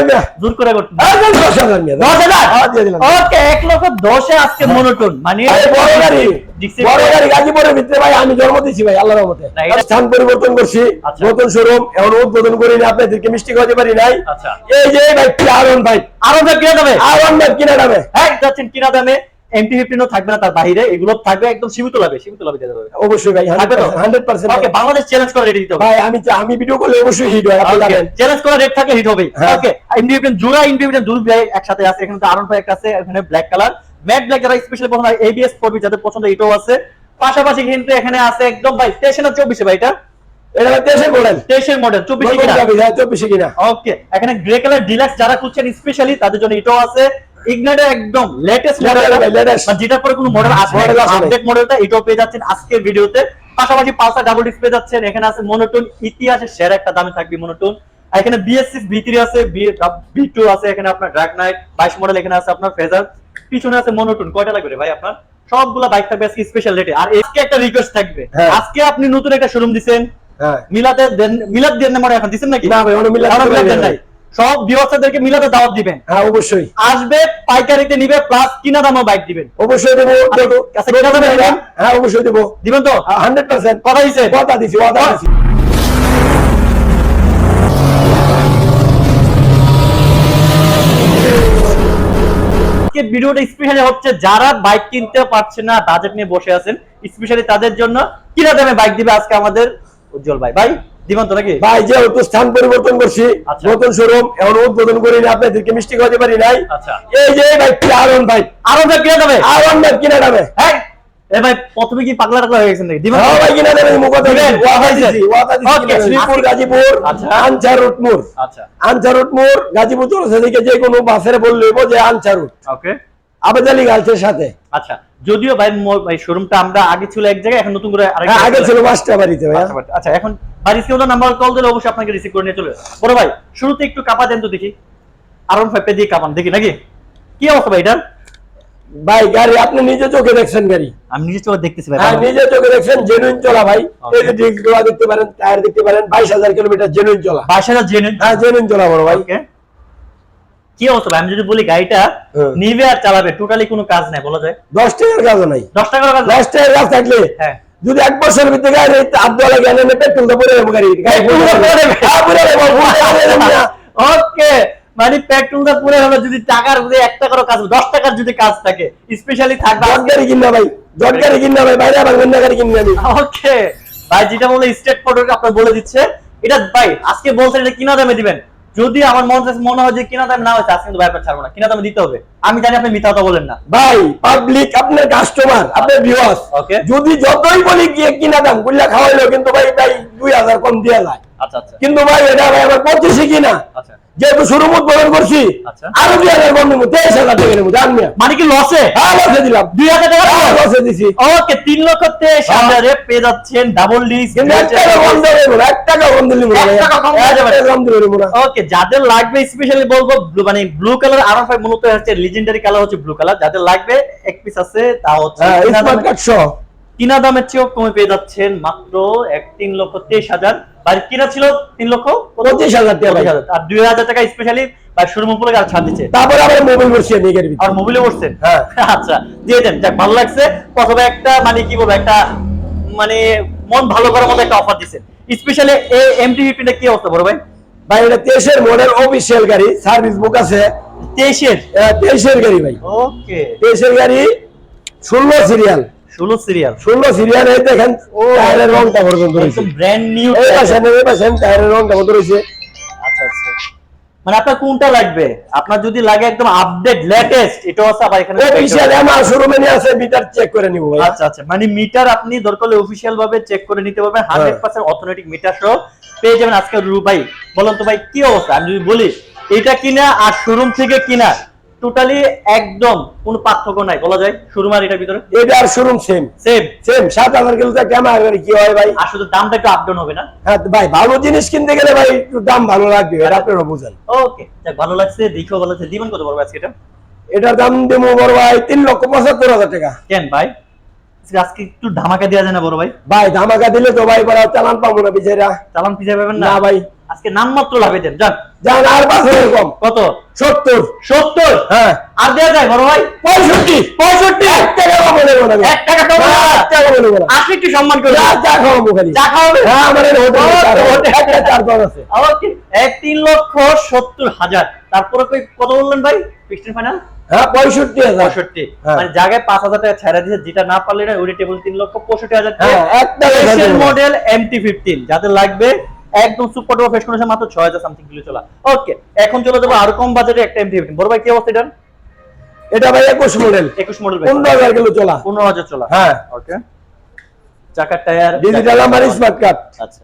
ভাই জোর করে করতে দশ হাজার মিয়া দশ হাজার? হ্যাঁ, দিয়ে দিলাম। ওকে এক লক্ষ দশে আজকে মনোটন। মানে বড় গাড়ি। বড় গাড়ি গাজীপুরের ভিতরে ভাই আমি জন্ম দিয়েছি ভাই আল্লাহর রহমতে। স্থান পরিবর্তন করছি আচ্ছা। নতুন শোরুম এখন উদ্বোধন করি না আপনাদেরকে মিষ্টি খাওয়াতে পারি নাই। আচ্ছা। এই যে ভাই আরন ভাই। আরন ভাই কিনা দামে? আরন ভাই কিনা যাবে হ্যাঁ যাচ্ছেন কিনা দামে। এমটি ফিফটিনও থাকবে না তার বাইরে এগুলো থাকবে একদম সীমিত লাভে সীমিত লাভে অবশ্যই ভাই থাকবে তো? Hundred percent okay Bangladesh challenge করে দিতে হবে। ভাই আমি আমি ভিডিও করলে অবশ্যই হিট হয় আপনি জানেন। চ্যালেঞ্জ করা রেট থাকলে হিট হবে হ্যাঁ। ওকে জোড়া ইন্ডিপেন্ডেন্ট দুই ভাই একসাথে আছে এখানে তো আরন ভাই একটা আছে এখানে ব্ল্যাক কালার ম্যাট ব্ল্যাক যারা স্পেশালি পছন্দ হয় এবিএস ফোরবি যাদের পছন্দ এটাও আছে। পাশাপাশি কিন্তু এখানে আছে একদম ভাই তেইশে না চব্বিশে ভাই এটা? মডেল তেইশের মডেল চব্বিশে কিনা? চব্বিশে কিনা। ওকে এখানে গ্রে কালার ডিলাক্স যারা খুঁজছেন স্পেশালি তাদের জন্য এটাও আছে। ইগনাইটের একদম লেটেস্ট Latest ভাই, পরে কোনো মডেল আসবে আপডেট মডেলটা এটাও পেয়ে যাচ্ছেন আজকের ভিডিওতে পাশাপাশি পালসার ডাবল ডিস্ক পেয়ে যাচ্ছেন। এখানে আছে মনোটোন ইতিহাসের সেরা একটা দামে থাকবে মনোটোন এখানে বিএস6 ভি3 আছে ভি2 আছে এখানে আপনার ড্রাগ নাইট 22 মডেল এখানে আছে আপনার ফেজার পিছনে আছে মনোটোন কয়টা লাগবে ভাই আপনার? সবগুলা বাইক থাকবে আজকে স্পেশাল রেটে আর আজকে একটা রিকোয়েস্ট থাকবে। হ্যাঁ। আজকে আপনি নতুন একটা শোরুম দিবেন হ্যাঁ। মিলাতে দেন- মিলাদ দেন না এখন দিছেন নাকি? না ভাই, দেন নাই। সব ভিউয়ার্সদেরকে মিলাতে দাওয়াত দিবেন। হ্যাঁ অবশ্যই। আসবে পাইকারিতে নিবে প্লাস কিনা দামও বাইক দিবেন। অবশ্যই দেবো। দেবো কাছে কিনা দামে দিবেন? হ্যাঁ অবশ্যই দেবো। দিবেন তো? হান্ড্রেড পার্সেন্ট কথা দিছে? কথা দিছি কথা দিছি। ভিডিওটা স্পেশালি হচ্ছে যারা বাইক কিনতে পারছে না বাজেট নিয়ে বসে আছেন স্পেশালি তাদের জন্য কিনা দামে বাইক দিবে আজকে আমাদের উজ্জ্বল ভাই। ভাই দিবেন তো নাকি? ভাই যেহেতু স্থান পরিবর্তন করছি আচ্ছা। নতুন শোরুম এখন উদ্বোধন করি না আপনাদেরকে মিষ্টি খাওয়াতে পারি নাই। আচ্ছা। এই যে ভাই আরন ভাই। আরও ভাই কিনা আরন ভাই কিনা যাবে হ্যাঁ? এ ভাই প্রথমে কি পাগলা টাগলা হয়ে গেছেন নাকি? দিবেন হ্যাঁ ভাই কিনা মুখ কথা দিবেন? ওয়াদা দিছি ওয়াদা দিছি Okay, শ্রীপুর গাজীপুর। আচ্ছা। আনসার রুট মোড়। আচ্ছা। আনসার রুট মোড় গাজীপুর চলছে দিকে যে কোনো বাসের বললে যে আনসার রুট ওকে। আবেদালি গার্লসের সাথে। আচ্ছা যদিও ভাই ভাই শোরুমটা আমরা আগে ছিল এক জায়গায় এখন নতুন করে আরেক হ্যাঁ, আগে ছিল মাস্টার বাড়িতে ভাই আচ্ছা, এখন বাড়ি স্কেল নাম্বার কল দিলে অবশ্যই আপনাকে রিসিভ করে নিয়ে চলে বড় ভাই শুরুতে একটু কাপা দেন তো দেখি। আরন ফাইভটা দিয়ে কাপান দেখি নাকি? কি অবস্থা ভাই এটা ভাই গাড়ি আপনি নিজে চোখে দেখছেন গাড়ি? আমি নিজে চোখে দেখতেছি ভাই হ্যাঁ নিজে চোখে দেখছেন জেনুইন চলা ভাই। এই যে ডিস্ক দেখতে পারেন টায়ার দেখতে পারেন বাইশ হাজার কিলোমিটার জেনুইন চলা। বাইশ হাজার জেনে হ্যাঁ জেনুইন চলা বড় ভাই। কি অবস্থা আমি যদি বলি গাড়িটা হ্যাঁ। নিবে আর চালাবে টোটালি কোনো কাজ নাই বলা যায়। দশ টাকার কাজও নাই। দশ টাকার কাজ দশ টাকার কাজ থাকলে হ্যাঁ। যদি এক বছরের ভিতরে গাড়ি জ্ঞান পরে গাড়ি। যাবে। হ্যাঁ। ওকে মানে পেট্রোলটা পুরো হলো যদি টাকার এক টাকারও কাজ দশ টাকার যদি কাজ থাকে স্পেশালি থাকবে জট গাড়ি কিনবা ভাই। জট গাড়ি কিনবা ভাই বাইরে আবার গন্ডা গাড়ি কিনবি আমি ওকে ভাই যেটা বলে স্টেট ফটো আপনার বলে দিচ্ছে। এটা ভাই আজকে বলছেন এটা কিনা দামে দিবেন। যদি আমার মন মনে হয় যে কিনা দাম না হয়েছে আজকে কিন্তু ব্যাপার ছাড়বো না। কিনা দামে দিতে হবে। আমি জানি আপনি মিথ্যা কথা বলেন না। ভাই পাবলিক আপনার কাস্টমার আপনার ভিউয়ার্স ওকে যদি যতই বলি গিয়ে কিনা দাম গুল্লা খাওয়াইলো কিন্তু ভাই ভাই দুই হাজার কম দিয়ে যায়। আচ্ছা আচ্ছা। কিন্তু ভাই এটা ভাই আমার পঁচিশে কিনা? আচ্ছা। যেহেতু শুরু উদ্বোধন করছি আচ্ছা। আরও দুই হাজার নেব তেইশ হাজার টাকা নেব জান মানে কি লসে হ্যাঁ লসে দিলাম। দুই হাজার টাকা হ্যাঁ লসে দিছি। ওকে তিন লক্ষ তেইশ হ্যাঁ। হাজারে পেয়ে যাচ্ছেন ডাবল ওকে যাদের লাগবে স্পেশালি বলব মানে ব্লু কালার আর ফাইভ মূলত হচ্ছে লিজেন্ডারি কালার হচ্ছে ব্লু কালার যাদের লাগবে এক পিস আছে তা হচ্ছে হ্যাঁ কিনা দামের চেয়েও কমে পেয়ে যাচ্ছেন মাত্র এক তিন লক্ষ তেইশ হাজার। কিনা ছিল তিন লক্ষ পঁচিশ হাজার। আর দুই হাজার টাকা স্পেশালি শোরুম আর ছাড় দিচ্ছে তারপরে আবার মোবাইল করছি আমি এর আর বসছেন হ্যাঁ। আচ্ছা দিয়ে দেন যাক ভালো লাগছে। প্রথমে একটা মানে কি বলব একটা মানে মন ভালো করার মতো একটা অফার দিচ্ছেন স্পেশালি এই এমটি ফিফটিনটা কি অবস্থা বড় ভাই? ভাই এটা তেইশের মডেল অফিসিয়াল গাড়ি সার্ভিস বুক আছে। তেইশের? আহ, তেইশের গাড়ি ভাই। ওকে তেইশের গাড়ি ষোলো সিরিয়াল ষোলো সিরিয়াল ষোলো সিরিয়াল এই দেখেন টায়ারের রংটা পর্যন্ত রয়েছে। ব্র্যান্ড নিউ এই পাশেন এই পাশেন টায়ারের রংটা পর্যন্ত রয়েছে। আচ্ছা আচ্ছা। মানে আপনার কোনটা লাগবে? আপনার যদি লাগে একদম আপডেট লেটেস্ট এটা আছে আবার এখানে অফিসিয়াল আমার শোরুমে নিয়ে আছে মিটার চেক করে নিব ভাই। আচ্ছা আচ্ছা। মানে মিটার আপনি দরকার হলে অফিসিয়াল ভাবে চেক করে নিতে পারবেন। হ্যাঁ। মিটার সহ পেয়ে যাবেন আজকে রু ভাই বলুন তো ভাই কি অবস্থা? আমি যদি বলি এটা কিনা আর শোরুম থেকে কিনা? টোটালি একদম কোনো পার্থক্য নাই। বলা যায় শোরুম আর এটার ভিতরে। এটা আর শোরুম সেম সেম সেম সাত হাজার কিলো ক্যামেরা গাড়ি কি হয় ভাই? আসলে দামটা একটু আপডাউন হবে না। হ্যাঁ ভাই ভালো জিনিস কিনতে গেলে ভাই একটু দাম ভালো লাগবে এটা আপনারা বুঝেন। ওকে যাক ভালো লাগছে দেখো ভালো লাগছে। দিবেন কত বড় আজকে এটা? এটার দাম দেবো বড় ভাই তিন লক্ষ পঁচাত্তর হাজার টাকা। কেন ভাই? আজকে একটু ধামাকা দেওয়া যায় না বড় ভাই? ভাই ধামাকা দিলে তো ভাই বড় চালান পাবো না বিচারা চালান পিছিয়ে পাবেন না? ভাই। আজকে নামমাত্র লাভে দেন যান। যান আর পাঁচ হাজার কম। কত? সত্তর। সত্তর? হ্যাঁ। আর দেওয়া যায় বড় ভাই? পঁয়ষট্টি। পঁয়ষট্টি? এক টাকা কম নেব না এক টাকা কম। এক টাকা কম নেব না। আপনি একটু সম্মান চা খাওয়াবো খালি। চা খাওয়াবে হ্যাঁ আমার হোটেলে একটা চার আছে। ওকে এক তিন লক্ষ সত্তর হাজার। তারপরে কত বললেন ভাই? ফিক্সড ফাইনাল হ্যাঁ পঁয়ষট্টি হাজার। পঁয়ষট্টি। হ্যাঁ। মানে জায়গায় পাঁচ হাজার টাকা ছেড়ে দিয়েছে যেটা না পারলে না ওই টেবিল তিন লক্ষ পঁয়ষট্টি হাজার টাকা। হ্যাঁ একটা এশিয়ান মডেল এমটি ফিফটিন যাদের লাগবে একদম সুপার ডুপার ফ্রেশ কন্ডিশন মাত্র সামথিং কিলো চলা। ওকে এখন চলে যাব আরও কম বাজেটে একটা এমটি ফিফটিন বড় ভাই কি অবস্থা এটা এটা ভাই একুশ মডেল একুশ মডেল পনেরো হাজার কিলো চলা। পনেরো হাজার চলা। হ্যাঁ। ওকে চাকার টায়ার ডিজিটাল আমার স্মার্ট কার্ড আচ্ছা।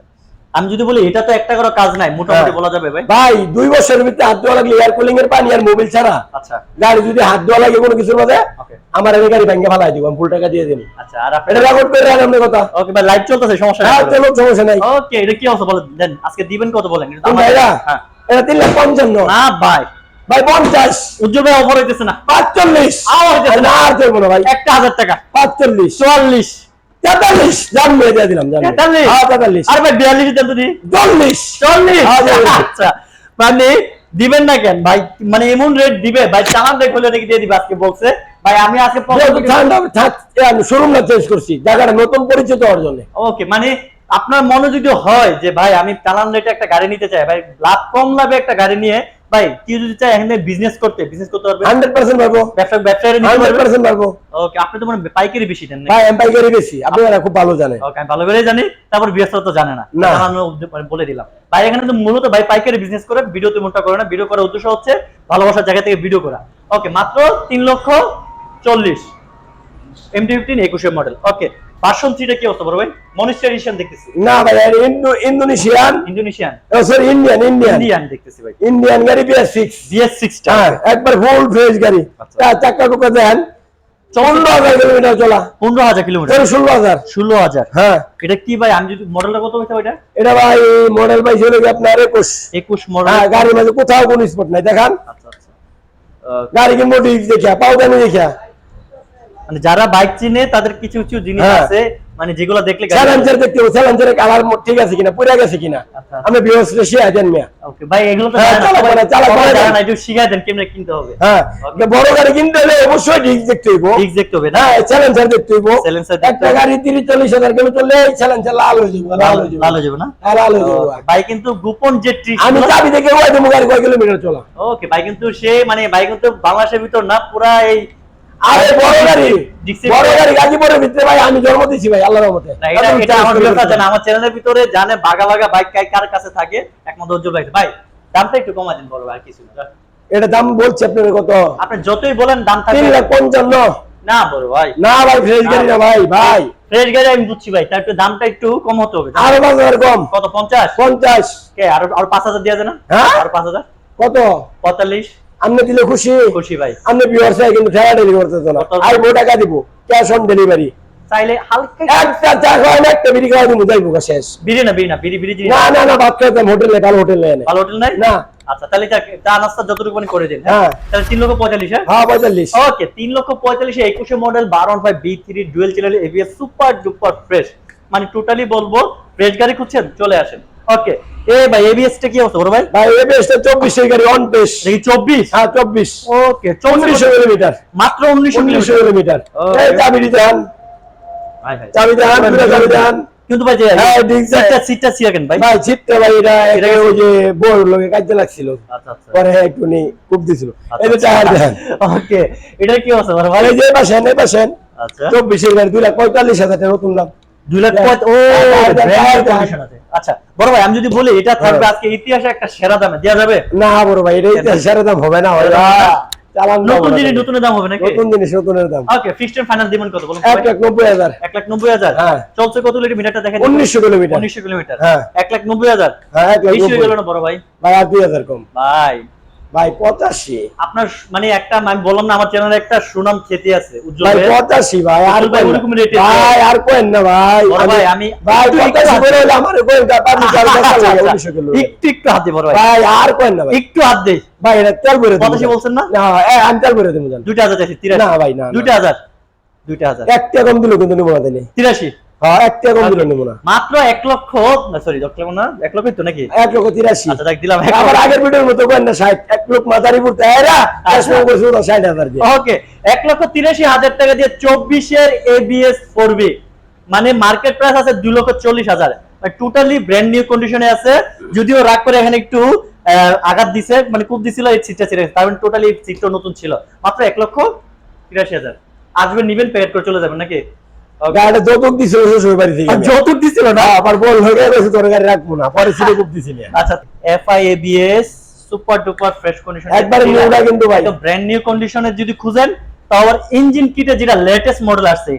আমি যদি বলি এটা তো একটা করে কাজ নাই মোটামুটি হ্যাঁ। বলা যাবে ভাই। ভাই দুই বছরের ভিতরে হাত ধোয়া লাগলে এয়ার কুলিং এর পানি আর মোবিল ছাড়া। আচ্ছা। গাড়ি যদি হাত ধোয়া লাগে কোনো কিছুর মধ্যে আমার এই গাড়ি ব্যাংকে ফালাই দিব আমি ফুল টাকা দিয়ে দিন আচ্ছা আর আপনি এটা রেকর্ড করে রাখেন আপনার কথা। ওকে ভাই লাইভ চলতেছে সমস্যা হ্যাঁ নেই চলো সমস্যা নাই। ওকে এটা কি অবস্থা বলেন দেন আজকে দিবেন কত বলেন? এটা আমার- হ্যাঁ। এটা তিন লাখ পঞ্চান্ন। না ভাই। ভাই পঞ্চাশ। উজ্জ্বল ভাই অফার হইতেছে না। পাঁচচল্লিশ। আও হইতেছে না। আর চলবো না ভাই। একটা হাজার টাকা। পাঁচচল্লিশ। চুয়াল্লিশ। তেতাল্লিশ জান মেয়ে দিয়ে দিলাম জান তেতাল্লিশ? হ্যাঁ তেতাল্লিশ। আর ভাই বিয়াল্লিশ দেন তো চল্লিশ। চল্লিশ? হ্যাঁ, আচ্ছা। মানে দিবেন না কেন? ভাই মানে এমন রেট দিবে? ভাই চালান রেট হলে নাকি দিয়ে দিবে আজকে বলছে। ভাই আমি আজকে শোরুম না চেঞ্জ করছি। জায়গাটা নতুন পরিচিত হওয়ার জন্য। ওকে মানে আপনার মনে যদি হয় যে ভাই আমি চালান রেটে একটা গাড়ি নিতে চাই ভাই লাভ কম লাভে একটা গাড়ি নিয়ে ভাই কেউ যদি চায় এখানে বিজনেস করতে বিজনেস করতে পারবে। হান্ড্রেড পার্সেন্ট পারব। ব্যবসা ব্যবসায়ীরা নিতে পারবে। পার্সেন্ট পারব। ওকে আপনি তো মানে পাইকারি বেশি দেন ভাই আমি পাইকারি বেশি। আপনারা খুব ভালো জানেন ওকে আমি ভালো করেই জানি তারপর বিএসআর তো জানে না। আমি মানে বলে দিলাম। ভাই এখানে তো মূলত ভাই পাইকারি বিজনেস করে ভিডিও তেমনটা করে না। ভিডিও করার উদ্দেশ্য হচ্ছে ভালোবাসার জায়গা থেকে ভিডিও করা। ওকে মাত্র তিন লক্ষ চল্লিশ। এমটি ফিফটিন একুশের মডেল ওকে ভার্সন কি অবস্থা বড় ভাই? মনিস্টার এডিশন দেখতেছি। না ভাই আর Indo Indonesian. Indonesian. Sorry Indian Indian Indian দেখতেছি ভাই। ইন্ডিয়ান গাড়ি বিএস সিক্স বিএস সিক্সটা হ্যাঁ একবার ফুল ফ্রেশ গাড়ি। আচ্ছা। চাক্কা দেন। পনেরো হাজার কিলোমিটার চলা। পনেরো হাজার কিলোমিটার। ষোলো হাজার। ষোলো হাজার। হ্যাঁ। এটা কি ভাই? আমি যদি মডেলটা কত হইতে এটা? এটা ভাই মডেল হলো গিয়ে আপনার একুশ। একুশ মডেল হ্যাঁ গাড়ির মাঝে কোথাও কোনো স্পট নাই দেখান। আচ্ছা আচ্ছা। গাড়ি কিনবো ডিস্ক দেখিয়া পাও কেন দেখিয়া। মানে যারা বাইক চিনে তাদের কিছু কিছু জিনিস হ্যাঁ। আছে মানে যেগুলো দেখলে চ্যালেঞ্জার দেখতে হবে চ্যালেঞ্জারের কালার ঠিক আছে কিনা পুরা গেছে কিনা। আচ্ছা। আমি শিয়া দেন মিয়া। ওকে ভাই এগুলো তো হ্যাঁ, চালাক সবাই- করে, দেন। একটু শিখাই দেন কেমনে কিনতে হবে। হ্যাঁ বড় গাড়ি কিনতে হলে অবশ্যই ডিস্ক দেখতে হইব। দেখতে হবে না? হ্যাঁ চ্যালেঞ্জার দেখতে হইব। দেখতে একটা গাড়ি তিরিশ চল্লিশ হাজার কিলো চললে চ্যালেঞ্জার লাল হয়ে যাবে লাল হয়ে যাবে। ভালো যাবে না? হ্যাঁ, লাল হয়ে যাবে। ভাই কিন্তু গোপন যে ট্রিক আমি চাবি দেখে ওই দেবো গাড়ি কয় কিলোমিটার চলা। ওকে ভাই কিন্তু সে মানে ভাই কিন্তু বাংলাদেশের ভিতর না পুরা এই আরে বড় গাড়ি। বড় গাড়ি গাজীপুরের ভিতরে ভাই আমি জন্ম দিছি ভাই আল্লাহর রহমতে। আমার চ্যানেলের ভিতরে জানে বাগা বাগা বাইক কার কাছে থাকে। একমাত্র ভাই। ভাই দামটা একটু কমা দিন বড় আর কিছু না। এটা দাম বলছি আপনার কত? আপনি যতই বলেন দাম তিন থাকবে লাখ পঞ্চান্ন। না বড় ভাই। না ভাই ফ্রেশ গাড়ি না ভাই ভাই। ফ্রেশ গাড়ি আমি বুঝছি ভাই তার একটু দামটা একটু কম হতে হবে। আরও কম। কত পঞ্চাশ? পঞ্চাশ। কে আর আর পাঁচ হাজার দেওয়া যায় না? হ্যাঁ? আর পাঁচ হাজার? কত? পঁয়তাল্লিশ? আপনি দিলে খুশি। খুশি ভাই। আপনি চাই কিন্তু ঠেলা ডেলি করতে না। কত? আইবো টাকা দিব ক্যাশ অন ডেলিভারি চাইলে হালকা একটা চা খাওয়াই না একটা বিড়ি খাওয়াই দিব শেষ। বিড়ি না বিড়ি না বিড়ি বিড়ি না না না ভাত খাইতাম হোটেলে ভালো হোটেলে ভালো হোটেল নাই? না। আচ্ছা তাহলে চা নাস্তা যতটুকু করে দিন হ্যাঁ। তাহলে তিন লক্ষ পঁয়তাল্লিশ হ্যাঁ? হ্যাঁ পঁয়তাল্লিশ। ওকে তিন লক্ষ পঁয়তাল্লিশে একুশে মডেল বারো five B three dual channel ABS super duper fresh মানে টোটালি বলব ফ্রেশ গাড়ি খুঁজছেন চলে আসেন। ওকে এ ভাই এবিএস টা কি অবস্থা বড় ভাই? ভাই এই বেশটা চব্বিশের গাড়ি অন পেস দেখি চব্বিশ? হ্যাঁ চব্বিশ। ওকে উনিশশো কিলোমিটার মাত্র উনিশশো উনিশশো কিলোমিটার কিলোমিটার Okay. এই চাবি দেন ভাই ভাই। চাবি দেন দুটা চাবি দেন কিন্তু ভাই হ্যাঁ, আছে। সিটটা সিটটা সিয়া কেন ভাই? ভাই ছিটটা ভাই এটা এটা ওই যে বোর লোকে কাজে লাগছিল। আচ্ছা আচ্ছা। পরে একটু নি খুব দিছিল। আচ্ছা, এই যে টায়ার দেন। ওকে এটা কি অবস্থা বড় ভাই? এই যে পাশেন এই পাশেন আচ্ছা। চব্বিশের গাড়ি দুই লাখ পঁয়তাল্লিশ হাজার টাকা নতুন দাম। দুই লাখ ও আছে। আচ্ছা বড় ভাই আমি যদি বলি এটা থাকবে। আজকে ইতিহাসে একটা সেরা দামে। দেওয়া যাবে? না বড় ভাই এটা ইতিহাসের দাম হবে না ভাই। চালান দাম নতুন জিনিস নতুনের দাম হবে নাকি? নতুন জিনিস নতুনের দাম। ওকে ফিক্সড এন্ড ফাইনাল দিবেন কত বলুন? এক লাখ নব্বই হাজার। এক লাখ নব্বই হাজার? হ্যাঁ। চলছে কত লিটার মিটারটা দেখেন? উনিশশো কিলোমিটার। উনিশশো কিলোমিটার। হ্যাঁ। এক লাখ নব্বই হাজার? হ্যাঁ এক লাখ বেশি হয়ে গেল না বড় ভাই? ভাই আর দুই হাজার কম। ভাই ভাই পঁচাশি। আপনার মানে একটা আমি বললাম না আমার চ্যানেলে একটা সুনাম খ্যাতি আছে ভাই পঁচাশি ভাই আর ভাই আর কোয়েন না ভাই। ভাই, আমি ভাই পঁচাশি হাত করে হলে আমার কোয়েন চার আচ্ছা, আচ্ছা, একটু একটু হাত দিই বড় ভাই। ভাই আর কোয়েন না ভাই। একটু হাত দেই ভাই এটা তেল দেবো পঁচাশি বলছেন না? না আমি তেল ভরে দেবো দুইটা হাজার চাইছি তিরাশি। না ভাই না। দুইটা হাজার। দুইটা হাজার। একটা কম দিল কিন্তু নেব না তিরাশি। হ্যাঁ একটা কম দিল নেব না। মাত্র এক লক্ষ সরি না এক লক্ষ তো নাকি? এক লক্ষ তিরাশি। আচ্ছা দিলাম আবার আগের ভিডিওর মতো করেন না ষাট। এক লোক মাথারি পড়তে এরা আচ্ছা। করছে ওরা ষাট হাজার ওকে এক লক্ষ তিরাশি হাজার টাকা দিয়ে চব্বিশের এবিএস ফোর বি মানে মার্কেট প্রাইস আছে দুই লক্ষ চল্লিশ হাজার। টোটালি ব্র্যান্ড নিউ কন্ডিশনে আছে। যদিও রাগ করে এখানে একটু আঘাত দিছে মানে খুব দিছিল এই সিটটা ছিল তার মানে টোটালি সিটটা নতুন ছিল। মাত্র এক লক্ষ তিরাশি হাজার। আসবেন নিবেন পেড করে চলে যাবেন নাকি. গাড়িটা যৌতুক দিছিল শ্বশুর বাড়ি থেকে। যৌতুক দিছিল না? আবার বল হয়ে গেছে তোর গাড়ি রাখব না। পরে ছিল খুব দিছিল। আচ্ছা FI ABS super duper fresh condition একবারে new না কিন্তু ভাই। ব্র্যান্ড নিউ কন্ডিশনে যদি খুঁজেন তাও ইঞ্জিন কিটে যেটা লেটেস্ট মডেল আসছে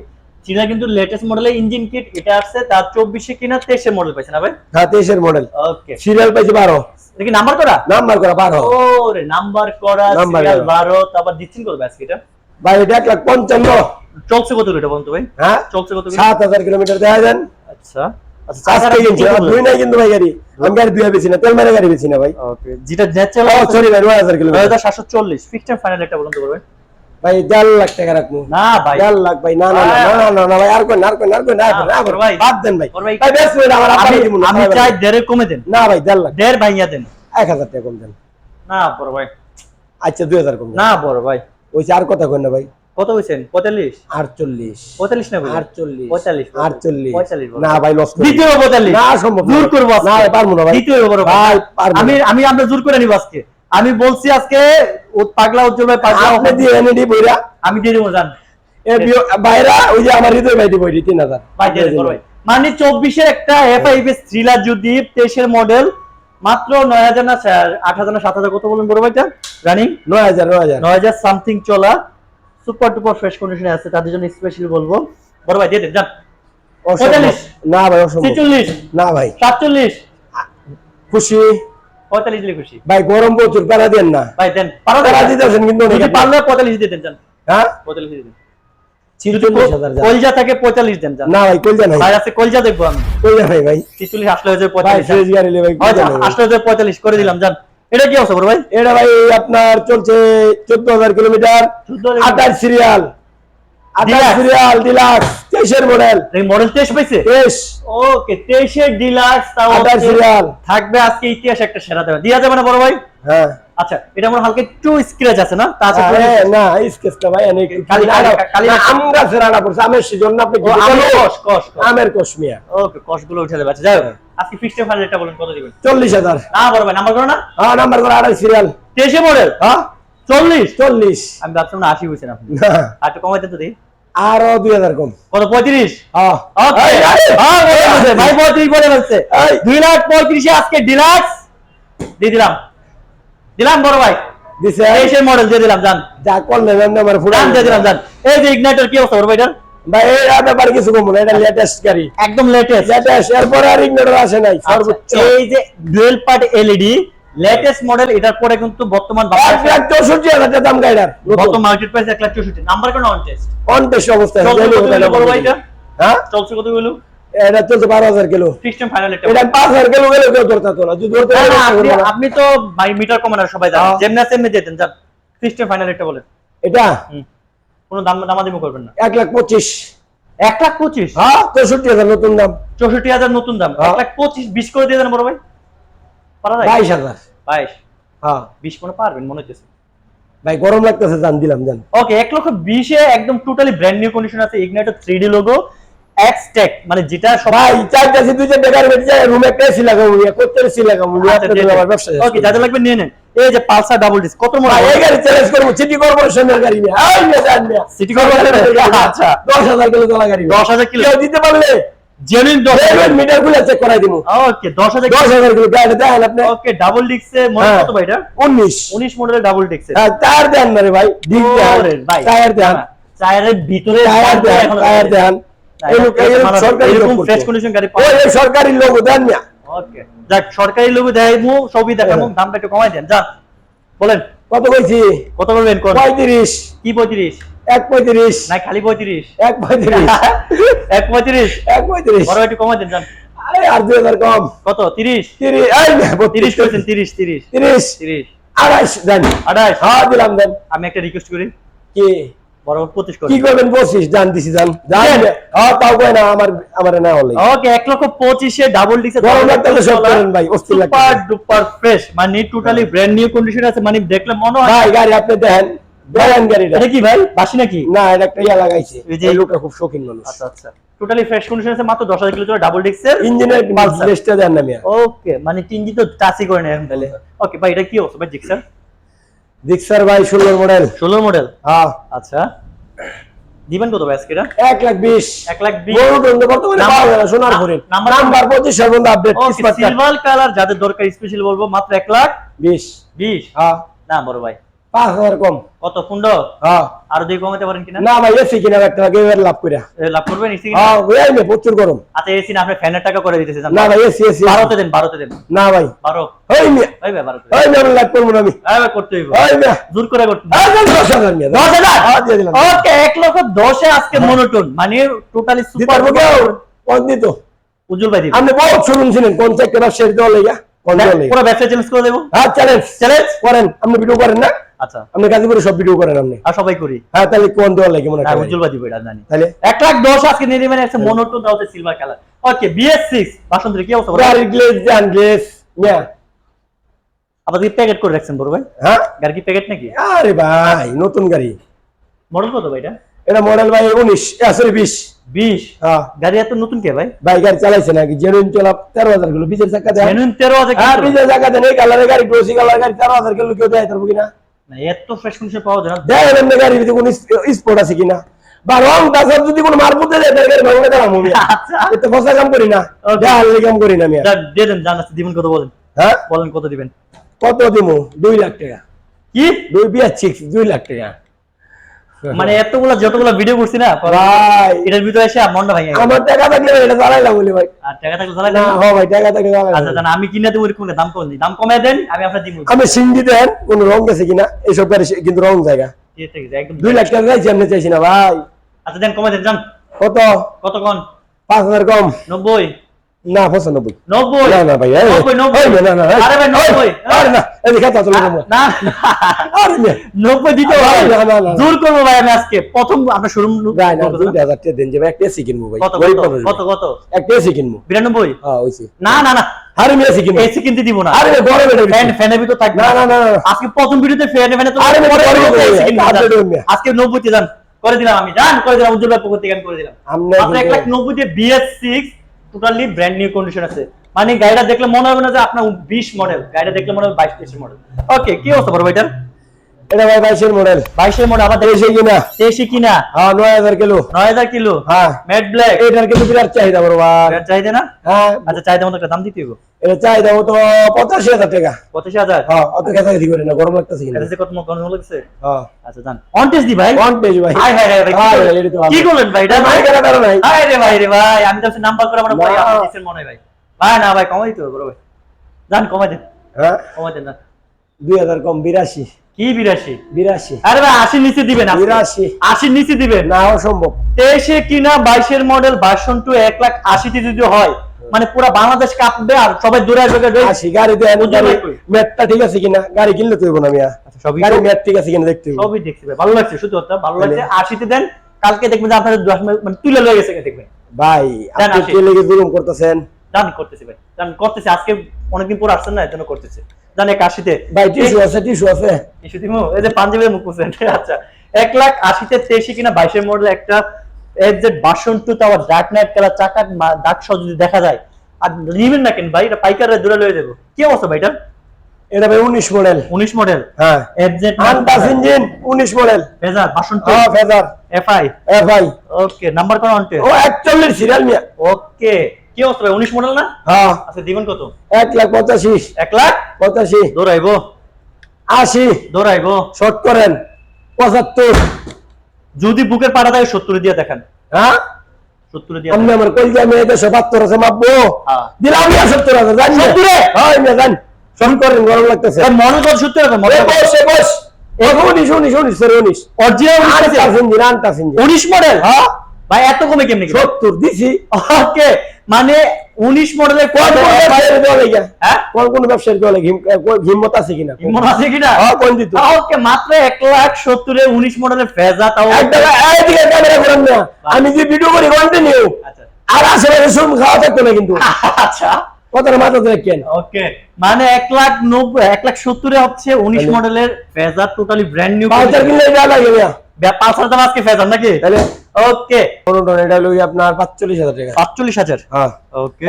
যেটা কিন্তু লেটেস্ট মডেলের ইঞ্জিন কিট এটা আসছে তার চব্বিশে কিনা তেইশে মডেল পাইছে না ভাই? হ্যাঁ তেইশের মডেল ওকে সিরিয়াল পাইছে বারো। কি নাম্বার করা? নাম্বার করা বারো। ওরে নাম্বার করা সিরিয়াল বারো তারপর দিচ্ছেন করবে আজকে এটা? ভাই এটা এক লাখ পঞ্চান্ন। চলছে কত এটা বলতো ভাই? হ্যাঁ? চলছে কত সাত হাজার কিলোমিটার দেখা যান। আচ্ছা। আচ্ছা ভাই দেড় লাখ টাকা রাখব। না ভাই। দেড় লাখ ভাই না না না না ভাই আর কোন আর কোন আর কোন না আর কোন, না ওর কোন। ভাই। বাদ দেন ভাই। ভাই। ভাই বেশ ভাই আমার আমি দিব না আমি চাই দেড়ে কমে দেন। না ভাই দেড় লাখ। দেড় ভাইয়া দেন। এক হাজার টাকা কম দেন। না বড় ভাই। আচ্ছা দুই হাজার কম না বড় ভাই। ওই আর কথা কই না ভাই। কত হয়েছেন? পঁয়তাল্লিশ? আটচল্লিশ। পঁয়তাল্লিশ না আটচল্লিশ। পঁয়তাল্লিশ আটচল্লিশ। পঁয়তাল্লিশ না ভাই লস দ্বিতীয় পঁয়তাল্লিশ। না সম্ভব জোর করব না পারব না ভাই। দ্বিতীয় আমি আমি আমরা জোর করে নিব আজকে। আমি বলছি আজকে পাগলা উজ্জ্বল ভাই পাগলা দিয়ে এনে বইরা। আমি দিয়ে দেবো জান। বাইরা ওই যে আমার হৃদয় ভাই দিব তিন হাজার। মানে চব্বিশের একটা এফআইবিএস থ্রিলার যদি তেইশের মডেল মাত্র নয় হাজার না আট হাজার না সাত হাজার কত বলুন বড় ভাইটা? রানিং? নয় হাজার নয় হাজার। নয় হাজার সামথিং চলা। সুপার টুপার ফ্রেশ কন্ডিশনে আছে তাদের জন্য স্পেশালি বলব। বড় ভাই দিয়ে দেন যান। না ভাই ছেচল্লিশ। না ভাই। সাতচল্লিশ। খুশি? পঁয়তাল্লিশ দিলে খুশি। ভাই গরম প্রচুর প্যারা দেন না। ভাই দেন প্যারা দিতেছেন কিন্তু। পারলে পঁয়তাল্লিশ দিয়ে দেন যান। হ্যাঁ? পঁয়তাল্লিশ দিয়ে দেন। কলজা থাকে পঁয়তাল্লিশ দেন না ভাই নাই। ভাই আছে কলজা দেখব আমি। কইজা নাই ভাই। ছিচল্লিশ আসলে হয়ে পঁয়তাল্লিশ আচ্ছা। আসলে হয়ে পঁয়তাল্লিশ করে দিলাম যান। এটা কি অবস্থা ভাই? এটা ভাই আপনার চলছে চোদ্দ হাজার কিলোমিটার। আটার সিরিয়াল সিরিয়াল ডিলাক্স তেইশের মডেল এই মডেল তেইশ পাইছে? তেইশ। ওকে তেইশের ডিলাক্স তাও সিরিয়াল থাকবে আজকে ইতিহাস একটা সেরা দেবে দিয়া যাবে না বড় ভাই? হ্যাঁ। আচ্ছা এটা আমার হালকা একটু স্ক্র্যাচ আছে না? তা আছে না ভাই অনেক খালি- খালি- আম গাছের পড়ছে আমের সিজন না আপনি আমের? কষ, কষ, কষ। আমের ওকে উঠে যাবে। আচ্ছা যাই আজকে ফিক্সড এটা বলুন কত দিবেন? চল্লিশ হাজার। না বড় ভাই নাম্বার করো না। হ্যাঁ নাম্বার করে আড়াই সিরিয়াল তেইশে মডেল হ্যাঁ? চল্লিশ? চল্লিশ। আমি ভাবছিলাম না আশি হয়েছে না। আপনি আর একটু কমাই দেন তো আরও দুই হাজার কম। কত পঁয়ত্রিশ? হ্যাঁ। হ্যাঁ, ভাই পঁয়ত্রিশ বলে এই। দুই লাখ পঁয়ত্রিশে আজকে ডিলাক্স দিয়ে দিলাম। দিলাম বড় ভাই। দিছে? মডেল দিয়ে দিলাম জান। যা করলেন আপনি আমার ফুটা জান দিয়ে দিলাম জান। এই যে ইগনাইটার কি অবস্থা বড় ভাই এটার? ভাই এই ব্যাপারে কিছু কম না এটা লেটেস্ট গাড়ি। একদম লেটেস্ট লেটেস্ট এরপরে আর ইগনোর আসে নাই সর্বোচ্চ। এই যে dual part LED latest model এটার পরে কিন্তু বর্তমান দাম মার্কেট প্রাইস এক লাখ চৌষট্টি। নাম্বার কেন অন টেস্ট অন অবস্থায় চলছে কত হ্যাঁ? চলছে কিলো এটা চলছে বারো হাজার কিলো। ফাইনাল এটা পাঁচ হাজার কিলো গেলে কেউ ধরতে না। যদি ধরতে আপনি তো ভাই মিটার কমানোর সবাই জানেন। হ্যাঁ। যেমনি দিয়ে দেন যান। ফাইনাল এটা বলেন। এটা? কোনো দাম দামাদামি করবেন না। এক লাখ পঁচিশ। এক লাখ পঁচিশ? হ্যাঁ চৌষট্টি হাজার নতুন দাম। চৌষট্টি হাজার নতুন দাম। হ্যাঁ। এক লাখ পঁচিশ বিশ করে দিয়ে দেন বড় ভাই। পারা যায়? বাইশ হাজার। বাইশ। হ্যাঁ। বিশ মনে পারবেন মনে হচ্ছে ভাই গরম লাগতেছে জান দিলাম জান ওকে এক লক্ষ বিশে একদম টোটালি ব্র্যান্ড নিউ কন্ডিশন আছে Ignitor three D logo X tech মানে যেটা সবাই ভাই চারটে গাড়ি বেঁচে যায় রুমে একটা লাগাবো করতে এসি লাগাবো আপনাদের ব্যবসা ওকে যাদের লাগবে নিয়ে নেন। এই যে পালসার ডাবল ডিস্ক কত মনে এই গাড়ি চ্যালেঞ্জ করব সিটি কর্পোরেশনের গাড়ি নিয়ে। এই নিয়ে যান নিয়ে। সিটি কর্পোরেশনের আচ্ছা দশ হাজার কিলো তোলা গাড়ি দশ হাজার কিলো। কেউ দিতে পারলে? জেনুইন দশ মিটারগুলো চেক করাই দিব। ওকে দশ হাজার দশ হাজার কিলো গাড়ি দেখেন আপনি। ওকে ডাবল ডিস্কে মনে। কত ভাই এটা? উনিশ। উনিশ মডেলের ডাবল ডিস্কের হ্যাঁ, টায়ার দেন না রে ভাই ডিগ দেন ভাই। টায়ার দেন টায়ারের ভিতরে টায়ার দেন টায়ার দেন সরকারি লোক দেন না। ওকে। যাক সরকারি সবই দেখামু হ্যাঁ। দামটা একটু কমাই দেন। যান বলেন। কত কইছি? কত বলবেন কোন? পঁয়ত্রিশ। কি পঁয়ত্রিশ? এক পঁয়ত্রিশ। না খালি পঁয়ত্রিশ। এক পঁয়ত্রিশ। এক পঁয়ত্রিশ। এক পঁয়ত্রিশ। বড় একটু কমাই দেন যান। আরে আর দুই হাজার কম। কত? এই দেন। হ্যাঁ দিলাম দেন। আমি একটা রিকোয়েস্ট করি। কি? বরাবর পঁচিশ করে কি করবেন? পঁচিশ জান দিছি জান। জান হ্যাঁ তাও কয় না আমার আমার না হলে ওকে এক লক্ষ ডাবল ডিক্সে গরম লাগতেছে সব করেন ভাই, অস্থির সুপার ডুপার ফ্রেশ মানে টোটালি ব্র্যান্ড নিউ কন্ডিশন আছে মানে দেখলে মনে হয় ভাই গাড়ি আপনি দেখেন দেখেন গাড়িটা। এটা কি ভাই বাসি নাকি? না এটা একটা ইয়া লাগাইছে। এই যে- লোকটা খুব শৌখিন মানুষ। আচ্ছা আচ্ছা। টোটালি ফ্রেশ কন্ডিশন আছে মাত্র ডাবল ডিক্সের ইঞ্জিনের দেন না মিয়া। ওকে মানে তিনজি তো টাচই করে তাহলে। ওকে ভাই এটা কি অবস্থা? ভাই জিক্সার? জিক্সার ভাই ষোলোর মডেল ষোলো মডেল হ্যাঁ। আচ্ছা। দিবেন কত ভাই আজকে এটা এক লাখ বিশ। এক লাখ বিশ। বর্তমানে পাওয়া যাবে সোনার নাম- হরিণ নাম্বার- পঁচিশ সর্বন্ধ আপডেট সিলভার কালার যাদের দরকার স্পেশাল বলব মাত্র এক লাখ বিশ। বিশ। হ্যাঁ। না বড় ভাই। পাঁচ হাজার কম। কত ফুন্ড হ্যাঁ। আরও দিয়ে কমাতে পারেন কিনা? না ভাই এসি কিনা একটা লাগে এবার লাভ করে লাভ করবেন এসি হ্যাঁ ওই না প্রচুর গরম। আচ্ছা এসি না আপনি ফ্যানের টাকা করে না ভাই এসি এসি বারোতে দেন বারোতে দেন। না ভাই। বারো? ওই মিয়া ভাই ভাই বারোতে। ওই মিয়া আমি লাভ করব না আমি। হ্যাঁ করতে হইব। ওই মিয়া জোর করে করতে এই দেন মিয়া দশ হাজার? হ্যাঁ, দিয়ে দিলাম। ওকে এক লক্ষ আজকে মনোটন মানে টোটালি সুপার উজ্জ্বল ভাই আপনি বহুত কোন লেগা? দেওয়া লেগা? পুরো ব্যবসা চেঞ্জ করে দেবো? হ্যাঁ চ্যালেঞ্জ চ্যালেঞ্জ করেন আপনি ভিডিও করেন না? আচ্ছা। আপনি গাজীপুরে সব ভিডিও করেন আপনি। আর সবাই করি। হ্যাঁ তাহলে কোন দেওয়া লাগে মনে হ্যাঁ উজ্জ্বল ভাই দিবে এটা জানি। তাহলে? এক লাখ দশ আজকে নিয়ে নেবেন একটা মনোটন দাও silver colour okay BS six বাসন্তী কি অবস্থা? গাড়ি গ্লেজ দেন গ্লেজ আবার কি প্যাকেট করে রাখছেন বড় ভাই? হ্যাঁ? গাড়ি কি প্যাকেট নাকি? আরে ভাই নতুন গাড়ি। মডেল কত ভাই এটা? এটা মডেল ভাই উনিশ সরি বিশ। বিশ? হ্যাঁ। গাড়ি এত নতুন কে ভাই? ভাই গাড়ি চালাইছে নাকি? জেনুইন চলা তেরো হাজার কিলো। বিচের চাকা দেন জেনুইন তেরো হাজার হ্যাঁ কিলো। চাকা দেন এই কালারের গাড়ি গ্লোসি কালার গাড়ি তেরো হাজার কিলো কেউ দেয় কিনা না, এত ফ্রেশ কন্ডিশন পাওয়া যায় না। দেখেন এমনি গাড়ির ভিতরে কোন স্পোর্ট আছে কিনা। বা রং তাছাড়া যদি কোনো মার দেয় তাহলে গাড়ি ভাঙবে আচ্ছা। এতে ফসা কাম করি না. দেখালে কাম করি না আমি দিয়ে দেন জানাচ্ছি দিবেন কত বলেন? হ্যাঁ? বলেন কত দিবেন? কত দিমু? দুই লাখ টাকা। কি? দুই বিয়ার চিক্স দুই লাখ টাকা। মানে এতগুলা যতগুলা ভিডিও করছি না ভাই। এটার ভিতরে এসে মনটা গেল। আমার টাকা থাকলে এটা চালাইলাম বলি ভাই। আর টাকা থাকলে চালাই না দেন হ ভাই টাকা থাকলে আচ্ছা চালাইলাম জান আমি কিনে দেবো এরকম দাম কম দাম কমে দেন আমি আপনার দিব আমি সিন্ডি দেন কোন রং গেছে কিনা এইসব গাড়ি সে- কিন্তু রং জায়গা। ঠিক আছে, আছে, একদম দুই লাখ টাকা চাইছি আমি চাইছি না ভাই। আচ্ছা দেন কমে দেন যান কত? কত কন? পাঁচ হাজার কম। নব্বই। না পঁচানব্বই। নব্বই? না না ভাই না, না, আরে ভাই নব্বই। আরে না এই খেতা চলে না না, আরে মিয়া, নব্বই দিতে। জোর করব ভাই আমি আজকে। প্রথম ভাই না দুই হাজার টাকা দেন যে ভাই একটা এসি কিনবো ভাই। কত কত একটা এসি কিনবো। বিরানব্বই? হ্যাঁ ওইসি। না না না। আরে আমি এসি কিনবো। এসি কিনতে দিব না। আরে গরম ফ্যান। ফ্যানের ভিতর থাকবে না না। না আজকে প্রথম ভিডিওতে ফ্যানে ফ্যানে তো আরে যান। হবে। আজকে নব্বই তে যান। করে দিলাম আমি। জান করে দিলাম উজ্জ্বল পক্ষ থেকে করে দিলাম। আমরা মাত্র এক লাখ নব্বই দিয়ে BS six totally brand new condition আছে। মানে গাড়িটা দেখলে মনে হবে না যে আপনার বিশ মডেল গাড়িটা দেখলে মনে হবে বাইশ তেইশের মডেল ওকে কি অবস্থা বড় ভাইটার? এটা ভাই বাইশের মডেল বাইশের মডেল আবার এসে কিনা? তেইশে কিনা? হ্যাঁ নয় হাজার কিলো। নয় হাজার কিলো? হ্যাঁ। ম্যাট ব্ল্যাক এটার কিন্তু বিরাট চাহিদা বড় ভাই। চাহিদা না? হ্যাঁ। আচ্ছা চাহিদা মতো দাম দিতে হবে এটা চাহিদা তো পঁচাশি হাজার টাকা। পঁচিশ হাজার? হ্যাঁ অত খেতাখেতি করি না গরম লাগতেছে কিনা কত কত লাগছে হ্যাঁ। আচ্ছা জান। অন দি ভাই। ওয়ান ভাই। হাই হাই হাই ভাই, কি করলেন? তো ভাই? এটা ভাই কেনা কারণ নাই। হাই রে ভাই রে ভাই আমি তো নাম্বার করে আমার ভাই না। দিচ্ছেন মনে ভাই। ভাই না ভাই কমাই হবে বড় ভাই। জান কমাই দেন। হ্যাঁ। কমাই দেন জান। দুই হাজার কম বিরাশি। কি বিরাশি। বিরাশি। আরে ভাই আশির নিচে দিবেন আজকে। বিরাশি। আশির নিচে দিবেন। না অসম্ভব। তেইশে কিনা বাইশের মডেল ভার্সন টু এক লাখ আশিতে যদি হয় মানে পুরো বাংলাদেশ কাঁপবে আর সবাই দূরে আসবে গাড়ি। গাড়ি দেন বুঝতে গাড়ি পারছি। ম্যাটটা ঠিক আছে কিনা? গাড়ি কিনলে তো না মিয়া। আচ্ছা, সবই গাড়ি ম্যাট ঠিক আছে কিনা দেখতে সবই দেখছি ভালো লাগছে শুধু কথা ভালো লাগছে। আশিতে দেন কালকে দেখবেন যে আপনাদের দশ মিনিট মানে তুলে লয়ে গেছে দেখবেন। ভাই দেন আপনি আশি। কে লেগে জুলুম করতেছেন? জান করতেছি ভাই। করতেছি। আজকে অনেকদিন পর আসছেন না এর জন্য করতেছি। জান এক আশিতে ভাই টিস্যু আছে টিস্যু আছে। ইস্যু দিমু এই যে পাঞ্জাবের মুখ করছেন আচ্ছা এক লাখ আশিতে তেইশে কিনা বাইশের মডেল একটা এফ জেড বাসন টু তো আবার ডার্ক নাইট কালার মা- দাগ সহ যদি দেখা যায় আর নিবেন না কেন ভাই? এটা পাইকারে দূরে লয়ে যাব। কি অবস্থা ভাই এটা এটা ভাই উনিশ মডেল। উনিশ মডেল? হ্যাঁ। এফ জেড আনটাস ইঞ্জিন উনিশ মডেল। ফেজার বাসন টু। হ্যাঁ Fazer. FI F I okay number কোন অন্টে ও একচল্লিশ সিরিয়াল মিয়া। ওকে কি অবস্থা ভাই? উনিশ মডেল না? হ্যাঁ। আচ্ছা দিবেন কত? এক লাখ পঁচাশি। এক লাখ? পঁচাশি। দৌড়াইবো। আশি। দৌড়াইবো। শর্ট করেন। পঁচাত্তর। যদি বুকের পাড়া থাকে সত্তর দিয়ে দেখেন। হ্যাঁ? সত্তর দিয়ে আপনি আমার কলজা মেয়ে দেশে বাহাত্তর আছে মাপবো? হ্যাঁ। দিলাম মিয়া সত্তর আছে জান সত্তরে? হয় মিয়া জান শর্ট করেন গরম লাগতেছে। মনে কর সত্তর আছে মনে বস বস। এ উনিশ উনিশ উনিশ উনিশ। অরিজিনাল উনিশ মডেল হ্যাঁ। ভাই এত কমে কেমনি সত্তর দিছি। ওকে মানে উনিশ মডেলের কোন কোন হ্যাঁ? কোন কোন হিম্মত আছে কিনা? মনে আছে কিনা? হ্যাঁ, কোন দিত? ওকে মাত্র এক লাখ সত্তরে উনিশ মডেলের ফেজা তাও ক্যামেরা করেন না। আমি যে ভিডিও করি কন্টিনিউ আচ্ছা। আর আশেপাশে শুন খাওয়া থাকতো না কিন্তু। আচ্ছা। কথাটা মাথাতে রাখেন। ওকে মানে এক লাখ নব্বই এক লাখ সত্তরে হচ্ছে উনিশ মডেলের ফেজার টোটালি ব্র্যান্ড নিউ কিনলে এটা লাগে হাজার দাম আজকে ফেজার নাকি? তাহলে ওকে। পনেরো এটা হলো আপনার টাকা। হ্যাঁ। ওকে।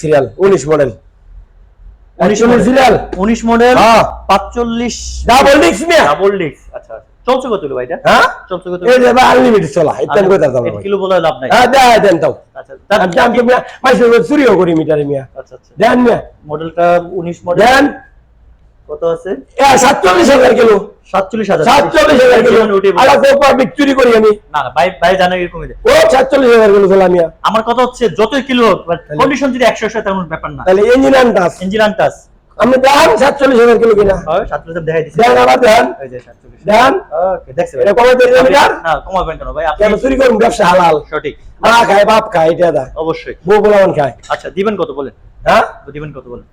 সিরিয়াল মডেল উনিশ উনিশ সিরিয়াল উনিশ মডেল হ্যাঁ। পাঁচচল্লিশ ডাবল ডিক্স মিয়া ডাবল ডিস্ক আচ্ছা চলছে কত হলো ভাইটা? হ্যাঁ? চলছে কত এই যে আনলিমিটেড চলা এটা কইতাম এক কিলো বলে লাভ নাই। হ্যাঁ দেন তাও আচ্ছা দাম কি মিয়া মাইসে চুরিও করি মিটারে মিয়া। আচ্ছা আচ্ছা। দেন মিয়া। মডেলটা উনিশ মডেল দেন। কত আছে? এ সাতচল্লিশ হাজার কিলো। সাতচল্লিশ হাজার সাতচল্লিশ কিলো। চুরি করি আমি। না না ভাই ভাই জানে এরকম ও সাতচল্লিশ হাজার কিলো আমার কথা হচ্ছে যতই কিলো কন্ডিশন যদি একশো একশো তেমন ব্যাপার না। তাহলে ইঞ্জিন আনটাস ইঞ্জিন আনটাস আমি দেন সাতচল্লিশ হাজার কিলো কিনা। সাতচল্লিশ দেখাই দিচ্ছি দেন আবার দেন এই যে সাতচল্লিশ। দেন দেখছি ভাই এটা কমাই দেন মিটার না কমাবেন কেন ভাই? আপনি চুরি করুন? ব্যবসা হালাল। সঠিক। মা খায় বাপ খায় এটা দা অবশ্যই। বউ খায়। আচ্ছা দিবেন কত বলেন? হ্যাঁ? দিবেন কত বলেন?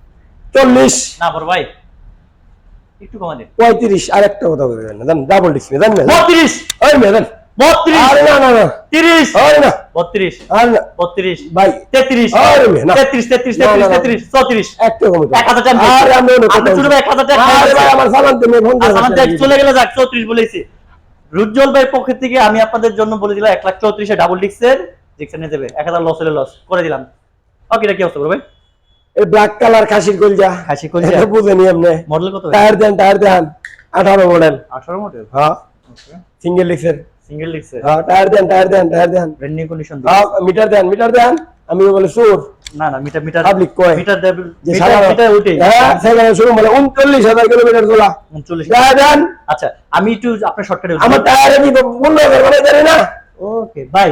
চল্লিশ। না বড় ভাই। একটু কমা দিন। পঁয়ত্রিশ আর একটা কথা বলবেন না। দেন ডাবল ডিক্স দেন না। বত্রিশ! ওই মেয়ে দেন। বত্রিশ! আরে না না না। তিরিশ! আরে না। বত্রিশ! আর না। বত্রিশ! ভাই। তেত্রিশ! আরে মেয়ে, না। তেত্রিশ তেত্রিশ না, না, তেত্রিশ না। তেত্রিশ চৌত্রিশ! একটা কমে দাও। এক হাজার টাকা আরে আমি অনেক কথা ছোট ভাই টাকা আরে ভাই আমার সালাম তুমি ফোন আর করে দেখ চলে গেলে যাক চৌত্রিশ বলেছি। রুজ্জ্বল ভাইয়ের পক্ষ থেকে আমি আপনাদের জন্য বলে দিলাম এক লাখ চৌত্রিশে ডাবল ডিক্সের ডিক্সের নিয়ে যাবে। এক হাজার লস হলে লস করে দিলাম। ওকে এটা কি অবস্থা ভাই এই ব্ল্যাক কালার খাসির কলজা। খাসি কলজা। এটা বুঝেনি আপনি। মডেল কত টায়ার দেন টায়ার দেন। আঠারো মডেল আঠারো মডেল হ্যাঁ। সিঙ্গেল ডিক্সের সিঙ্গেল ডিক্সের হ্যাঁ টায়ার দেন টায়ার দেন টায়ার দেন। ব্র্যান্ড নিউ কন্ডিশন হ্যাঁ মিটার দেন মিটার দেন। আমি বলে সুর। না না মিটার মিটার Public কয়। মিটার দেব মিটার মিটার উঠে হ্যাঁ সেখানে শুরু মানে উনচল্লিশ হাজার কিলোমিটার চলা। উনচল্লিশ টায়ার দেন। আচ্ছা আমি একটু আপনার শর্টকাটে আমার টায়ারে কি পনেরো হাজার মানে জানি না। ওকে ভাই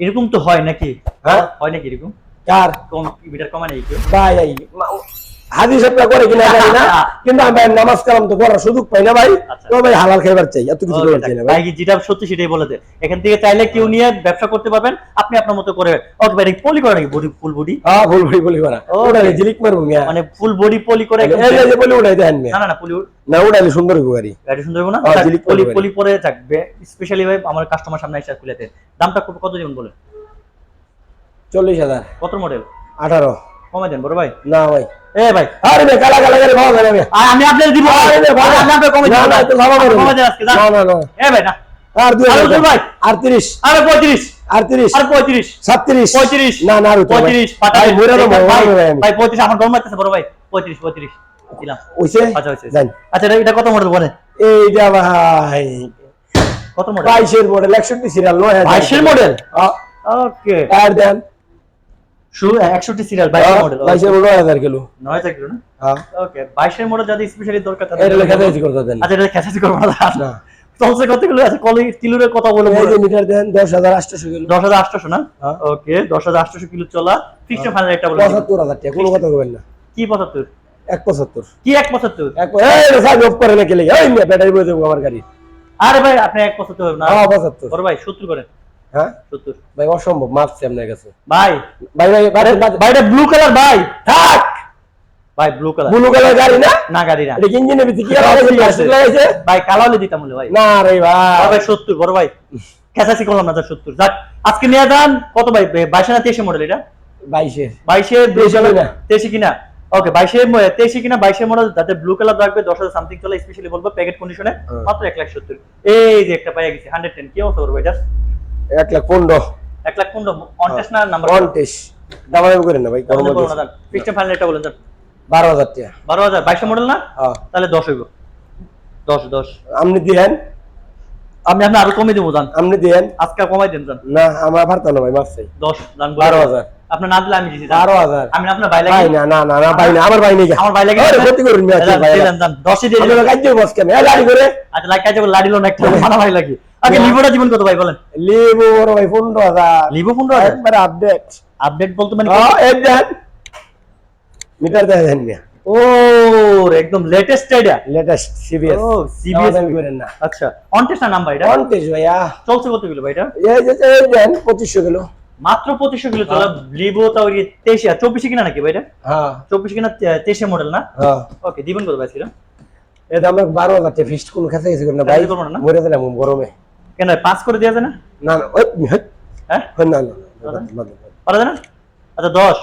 এরকম তো হয় নাকি? হ্যাঁ? হয় নাকি এরকম? কার? কমা নেই কেউ? ভাই এই হাদিস একটা করে কিনা জানি না কিন্তু আমি নামাজ কালাম তো করার সুযোগ পাই না ভাই। আচ্ছা। তো ভাই হালাল খাইবার চাই এত কিছু Okay, করার চাই না ভাই। যেটা সত্যি সেটাই বলে দেয় এখান থেকে চাইলে কেউ নিয়ে ব্যবসা করতে পারবেন আপনি আপনার মতো করে। ভাই পলি করে নাকি বডি ফুল বডি? হ্যাঁ ভুল ভাই বলি করা. ওটালে জিলিক মারবো মিয়া। মানে ফুল বডি পলি করে এই যে বলি ওটাই দেন মিয়া। না না না পলি না সুন্দর গাড়ি। গাড়ি সুন্দর হবে না? হ্যাঁ, পলি পলি পরে থাকবে স্পেশালি ভাই আমার কাস্টমার সামনে এসে খুলে দেন। দামটা কত- কত দিবেন বলেন? চল্লিশ হাজার। কত মডেল আঠারো। কমাই দেন বড় ভাই। না ভাই। এ ভাই। আরে ভাই কালা কালা গাড়ি ভালো গাড়ি আমি আপনাদের দিব। আরে ভাই, আমি আপনাদের কমে না, না, একটু ভালো করে কমে দেন আজকে না না না। এ ভাই না আর দুই হাজার ভাই। আটত্রিশ আরে পঁয়ত্রিশ। আটত্রিশ আর পঁয়ত্রিশ। সাতত্রিশ। পঁয়ত্রিশ। না না আর ভাই। পঁয়ত্রিশ ভাই পঁয়ত্রিশ আমার গরম বড় ভাই। পঁয়ত্রিশ পঁয়ত্রিশ। দিলাম। ওইছে আচ্ছা হয়েছে আচ্ছা এটা- কত মডেল বলেন? এইটা ভাই। কত মডেল বাইশের মডেল একষট্টি সিরিয়াল নয়। বাইশের মডেল ওকে টায়ার দেন। শু একষট্টি সিরিয়াল বাইশের মডেল বাইশের নয় হাজার কিলো নয় হাজার কিলো না? হ্যাঁ। ওকে বাইশের মডেল যদি স্পেশালি দরকার তাহলে- এটা লেখা দিয়েছি করতে দেন। আচ্ছা এটা খেসাছি করব না। না। চলছে কত আছে কলি কিলোর কথা বলে এই যে মিটার দেন দশ হাজার আটশো কিলো দশ হাজার আটশোশো না। ওকে দশ হাজার আটশোশো কিলো চলা ফিক্সড ফাইনাল একটা বলে দিন। পঁচাত্তর হাজার টাকা কোনো কথা বলবেন না। কি পঁচাত্তর? এক পঁচাত্তর। কি এক পঁচাত্তর? এক প- এই সাহেব, off করে না কেলে এই ব্যাটারি বলে দেবো আমার গাড়ি। আরে ভাই আপনি এক হবে না? হ্যাঁ ভাই সত্তর করেন হ্যাঁ? ভাই অসম্ভব মাপছি আপনার কাছে ভাই। ভাই ভাই আরে ভাই এটা ব্লু কালার ভাই। থাক। ভাই ব্লু কালার ব্লু কালার গাড়ি না? না গাড়ি না। এটা কি ইঞ্জিনের কি আছে। ভাই কালালে দিতাম বলে ভাই। না রে ভাই। ভাই সত্তর বড় ভাই। খেসাছি করলাম না সত্তর। যাক আজকে নিয়ে যান। কত ভাই? বাইশে না তেইশে মডেল এটা? বাইশের বাইশে তেইশে কিনা? তেইশে কিনা? ওকে বাইশে তেইশে কিনা বাইশে মডেল যাতে ব্লু কালার রাখবে দশ হাজার সামথিং চলে স্পেশালি বলব প্যাকেট কন্ডিশনে। মাত্র এক লাখ সত্তর। এই যে একটা পাইয়া গেছে হান্ড্রেড টেন কি অবস্থা করব এটা এক লাখ পনেরো। এক লাখ পনেরো। অনটেস্ট না নাম্বার কন্টেস দামাদামি করেন না ভাই ফিক্সড ফাইনাল একটা বলেন স্যার বারো হাজার টাকা। বারো হাজার। বাইশে মডেল না? হ্যাঁ। তাহলে দশ হইব। দশ দশ। আপনি দিয়েন। আমি আপনি আরও কমে দেবো জান আপনি দিয়েন। আজকে কমাই দেন জান না আমার পারতাম না ভাই মাপ চাই দশ জান বারো হাজার। আপনার না দিলে আমি দিছি বারো হাজার। আমি আপনার ভাই লাগে না না না না ভাই না আমার ভাই নেই আমার ভাই লাগে ক্ষতি করুন দিয়ে গাড়ি করে। আচ্ছা লাইক কাজে লাড়িল না একটা ভাই লাগে আগে লিভোটা জীবন কত ভাই বলেন। লিবো বড় ভাই পনেরো হাজার। লিভো পনেরো হাজার? একবারে আপডেট আপডেট বলতে মানে হ্যাঁ এক দেন মিটার দেন মিয়া ও একদম লেটেস্ট আইডিয়া লেটেস্ট সিবিএস ও সিবিএস করেন না। আচ্ছা অনটেস্ট না নাম্বার এটা? কন্টেস ভাইয়া। চলছে কত কিলো ভাই এটা? এই যে এই দেন পঁচিশশো কিলো। মাত্র পঁচিশশো কিলো চলা লিভো তাও তেইশে চব্বিশে কিনা নাকি ভাই এটা? হ্যাঁ। চব্বিশে কিনা তেইশে মডেল না? হ্যাঁ। ওকে দিবেন কত ভাই ছিল এটা আমরা বারো হাজার টাকা ফিস্ট কোন কাছে গেছি না ভাই? না? মরে দিলাম গরমে। কেন পাস করে দেওয়া যায় না? না না ওই হ্যাঁ? না না না, না, পারা যায় না আচ্ছা দশ?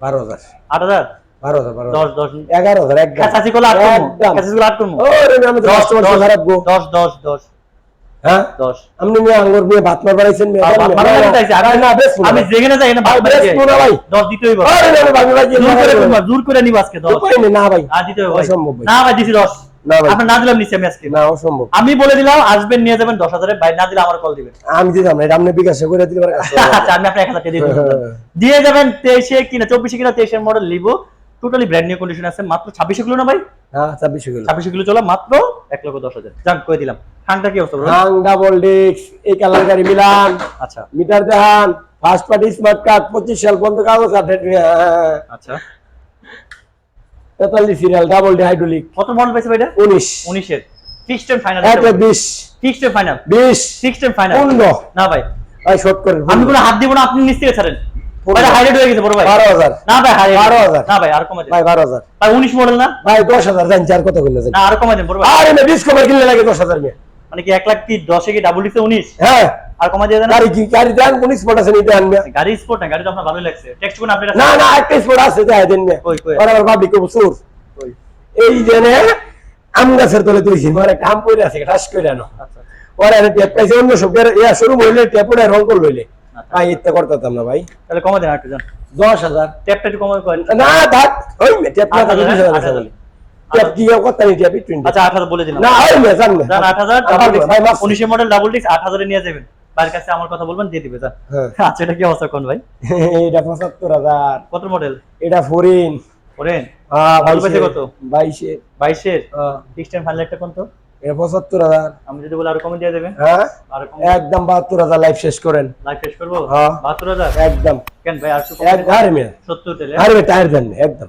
বারো হাজার। আট হাজার? বারো হাজার বারো দশ দশ এগারো হাজার একদম। কাছাকাছি করলে আট করব। কাছাকাছি করলে আট করব। ও রে আমি তো দশ দশ খারাপ গো দশ দশ দশ। হ্যাঁ? দশ। আপনি মেয়ে আঙ্গুর মেয়ে ভাত মার বাড়াইছেন আমি যেখানে যাই না ভাই, ভাই। দশ দিতে হইব জোর করে নিব আজকে দশ। না ভাই। আর দিতে। না ভাই দিছি দশ। না না দিলাম নিচ্ছি আমি আজকে। না অসম্ভব। আমি বলে দিলাম আসবেন নিয়ে যাবেন দশ হাজারে। ভাই না দিলে আমার কল দিবেন। আমি দিতাম এটা আপনি বিকাশে করে দিলে। আচ্ছা আমি আপনার এক হাজার দিয়ে দিয়ে যাবেন তেইশে কিনা চব্বিশে কিনা তেইশের model Livo totally brand new condition আছে মাত্র ছাব্বিশে কিলো না ভাই? হ্যাঁ ছাব্বিশশো কিলো। ছাব্বিশে কিলো চলা মাত্র এক লক্ষ দশ হাজার। করে দিলাম। ঠান্ডা কি অবস্থা হাং ডাবল ডিক্স এই কালার গাড়ি মিলান। আচ্ছা। Meter first party smart card পঁচিশ সাল পর্যন্ত কাগজ আচ্ছা। তেতাল্লিশ সিরিয়াল ডাবল হাইড্রোলিক কত মডেল পাইছে ভাই এটা উনিশ। উনিশের। ফিক্সড ফাইনাল এক বিশ। ফিক্সড ফাইনাল বিশ। এন্ড ফাইনাল পনেরো। না ভাই। ভাই শর্ট করে আমি কোনো হাত দিব না আপনি নিচ থেকে ছাড়েন। ভাই হাইলাইট হয়ে গেছে বড় ভাই। বারো হাজার। না ভাই বারো হাজার। না ভাই আর কমাই দেন। ভাই বারো হাজার। ভাই উনিশ মডেল না? ভাই দশ হাজার দেন চার কত করলে না আর কমাই দেন বড় ভাই। আরে না বিশ কিনলে লাগে দশ হাজার মেয়ে মানে কি এক লাখ কি দশে কি ডাবল ডিসে উনিশ? হ্যাঁ। আর কমাই দিয়ে দেন গাড়ি কি গাড়ি দেন কোন স্পট আছে নিতে আনবে গাড়ি স্পোর্ট না গাড়ি তো আপনার ভালোই লাগছে। টেক্সট কোন আপনার না না একটা স্পট আছে যাই দেন মেয়ে কই, কই? কবু সুর এই জেনে আম গাছের তলে তুইছি কাম করে আছে ঠাস করে আনো আচ্ছা ওরা এনে টেপ পাইছে অন্য সব ইয়া শুরু হইলে টেপ রং করে লইলে আচ্ছা। ভাই করতাম না ভাই। তাহলে কমাই দেন একটু যান দশ হাজার। ট্যাপটা একটু করেন। না থাক ওই টেপ না থাকলে টেপ কি নি টেপ আচ্ছা আট হাজার বলে দিলাম। না ওই জান ভাই। উনিশের মডেল ডাবল ডিস্ক নিয়ে যাবেন। বাড়ির কাছে আমার কথা বলবেন দিয়ে দিবে যান হ্যাঁ। আচ্ছা এটা কি অবস্থা কোন ভাই? এটা পঁচাত্তর হাজার। কত মডেল এটা ফরিন। করেন হ্যাঁ ভালো কত? বাইশে বাইশের? হ্যাঁ, ফিক্সড এন্ড ফাইনাল একটা কোন তো এটা পঁচাত্তর হাজার। আমি যদি বলে আরও কমে দিয়ে দেবেন? হ্যাঁ। আরও একদম বাহাত্তর হাজার লাইফ শেষ করেন। লাইফ শেষ করব? হ্যাঁ। বাহাত্তর হাজার? একদম। কেন ভাই আর মেয়ে। সত্তর আরে টায়ার দেন একদম।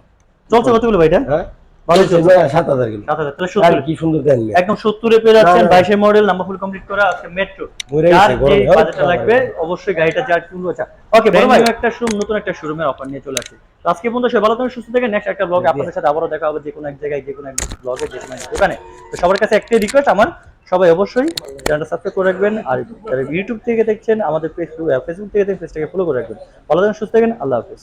চলছে কতগুলো ভাই এটা? হ্যাঁ। সাত হাজার কিলো। সাত হাজার তাহলে কি সুন্দর দেন একদম সত্তরে পেয়ে যাচ্ছেন না, না। মডেল নাম্বার ফুল কমপ্লিট করা আজকে মেট্রো যার যে বাজেটটা হ্যাঁ, লাগবে অবশ্যই গাড়িটা যার চুল আছে। ওকে বড় ভাই একটা শোরুম নতুন একটা শোরুমের অফার নিয়ে চলে আসি। আজকে পর্যন্ত সবাই ভালো থাকেন সুস্থ থাকেন। নেক্সট একটা ব্লগে আপনাদের সাথে আবারও দেখা হবে যে কোনো এক জায়গায় যে কোনো এক ব্লগে যে কোনো এক দোকানে। তো সবার কাছে একটাই রিকোয়েস্ট আমার সবাই অবশ্যই চ্যানেলটা সাবস্ক্রাইব করে রাখবেন। আর যারা ইউটিউব থেকে দেখছেন আমাদের ফেসবুক ফেসবুক থেকে পেজটাকে ফলো করে রাখবেন। ভালো থাকেন সুস্থ থাকেন আল্লাহ হাফেজ।